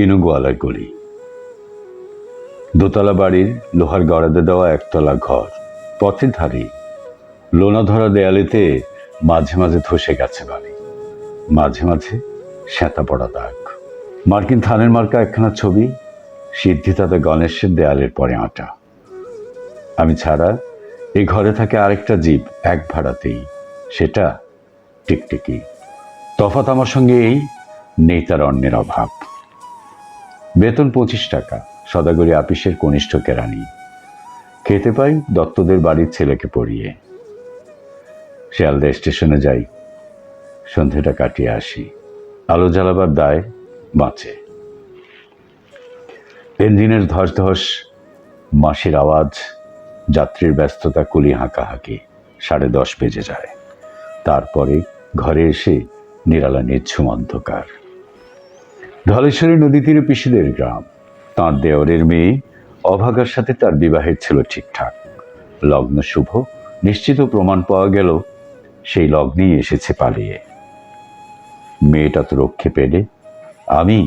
কিনুগোয়ালার গলি। দোতলা বাড়ির লোহার গড়াদে দেওয়া একতলা ঘর। পথের ধারে লোনা ধরা দেয়ালেতে মাঝে মাঝে ধসে গেছে বাড়ি মাঝে মাঝে শ্যাতা পড়া দাগ। মার্কিন থানের মার্কা একখানা ছবি, সিদ্ধি তাতে গণেশের দেয়ালের পরে আঁটা। আমি ছাড়া এই ঘরে থাকে আরেকটা জীব এক ভাড়াতেই, সেটা টিকটিকি। তফাৎ আমার সঙ্গে এই নেই তার অন্যের অভাব। বেতন পঁচিশ টাকা, সদাগরি আপিসের কনিষ্ঠ কেরানি খেতে পাই দত্তদের বাড়ির ছেলেকে পড়িয়ে। শিয়ালদা স্টেশনে যাই, সন্ধেটা কাটিয়ে আসি। আলো জ্বালাবার দায় বাঁচে। ইঞ্জিনের ধস ধস মাসির আওয়াজ, যাত্রীর ব্যস্ততা কুলি হাঁকাহাঁকি, সাড়ে দশ বেজে যায়। তারপরে ঘরে এসে নিরালা নিচ্ছুম অন্ধকার। ধলেশ্বরী নদী তীরে পিসিদের গ্রাম। তাঁর দেওরের মেয়ে অভাগার সাথে তার বিবাহের ছিল ঠিকঠাক। লগ্ন শুভ, নিশ্চিত প্রমাণ পাওয়া গেল, সেই লগ্নেই এসেছে পালিয়ে। মেয়েটা তো রক্ষে পেলে, আমি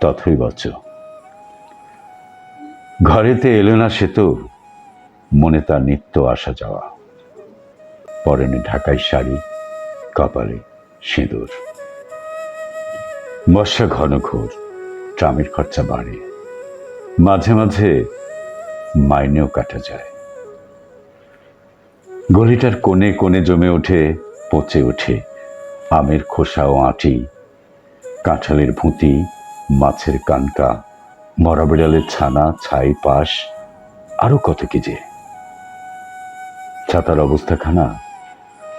তথই বচ। ঘরেতে এলো না সে তো, মনে তার নিত্য আসা যাওয়া। পরনে ঢাকাই শাড়ি, কপালে সিঁদুর। বর্ষা ঘন ঘোর, ট্রামের খরচা বাড়ে। মাঝে মাঝে মাইনেও কাটা যায়। গলিটার কোণে কোণে জমে ওঠে, পচে ওঠে আমের খোসা ও আঁটি, কাঁঠালের ভুঁতি, মাছের কানকা মরা বিড়ালের ছানা, ছাই, পাশ, আরও কত কি যে। ছাতার অবস্থাখানা,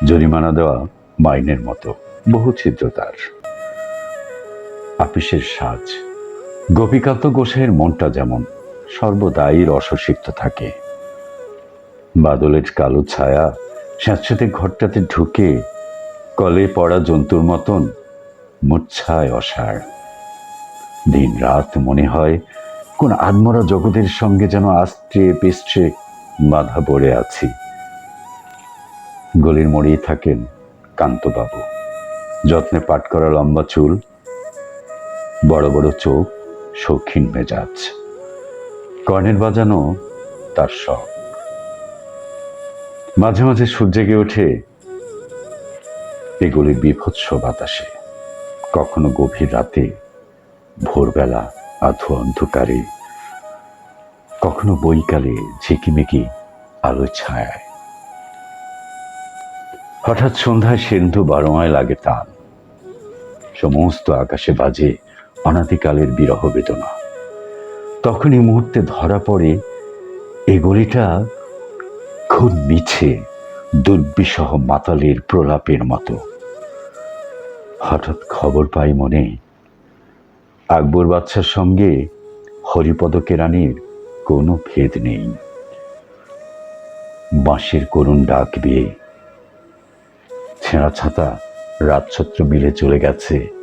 জরিমানা দেওয়া মাইনের মতো, বহু ছিদ্র তার। আপিসের সাজ। গোপীকান্ত গোসাইয়ের মনটা যেমন সর্বদাই রসসিক্ত থাকে। বাদলের কালো ছায়া স্যাঁতস্যাঁতে ঘরটাতে ঢুকে কলে পড়া জন্তুর মতন মূর্ছায় অসার দিন রাত মনে হয় কোন আদমরা জগতের সঙ্গে যেন আস্ত্রে পেস্ট্রে বাধা পড়ে আছি। গলির মোড়েই থাকেন কান্তবাবু। যত্নে পাট করা লম্বা চুল বড় বড় চোখ শৌখিন মেজাজ। কর্নের বাজানো তার শখ। মাঝে মাঝে সূর্য জেগে ওঠে এগুলি বিভৎস বাতাসে। কখনো গভীর রাতে, ভোরবেলা আধু অন্ধকারে। কখনো বৈকালে ঝিকিমিকি আলো ছায়ায়। হঠাৎ সন্ধ্যায় সিন্ধু বারোয়ায় লাগে টান। সমস্ত আকাশে বাজে অনাদিকালের বিরহ বেদনা। তখনই মুহূর্তে ধরা পড়ে এই গলিটা খুব মিছে দুর্বিসহ মাতালের প্রলাপের মতো। হঠাৎ খবর পাই মনে, আকবর বাদশার সঙ্গে হরিপদ কেরানির কোনো ভেদ নেই। বাঁশের করুণ ডাক বিয়ে ছেঁড়া ছাতা রাতছত্র মিলে চলে গেছে।